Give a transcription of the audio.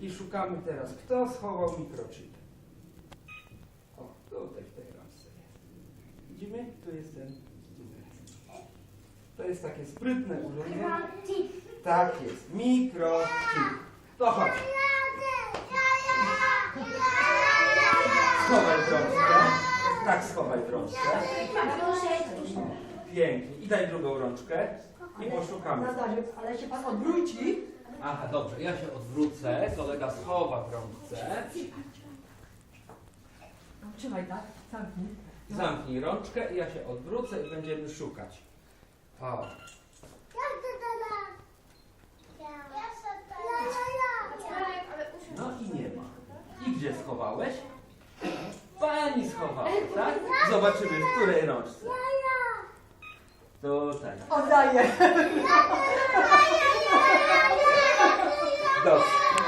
I szukamy teraz, kto schował mikrochip. O, tutaj w tej ramce jest. Widzimy? Tu jest ten. To jest takie sprytne urządzenie. Tak jest, mikrochip. To chodź, schowaj w rączkę. Tak, schowaj w rączkę. Pięknie. I daj drugą rączkę. I poszukamy. Ale się pan odwróci. Aha, dobrze, ja się odwrócę, kolega schowa w rączce. No, trzymaj tak, zamknij. Zamknij rączkę i ja się odwrócę i będziemy szukać. O, no i nie ma. I gdzie schowałeś? Pani schowała, tak? Zobaczymy, w której rączce. Tutaj. Oddaję. Dobrze.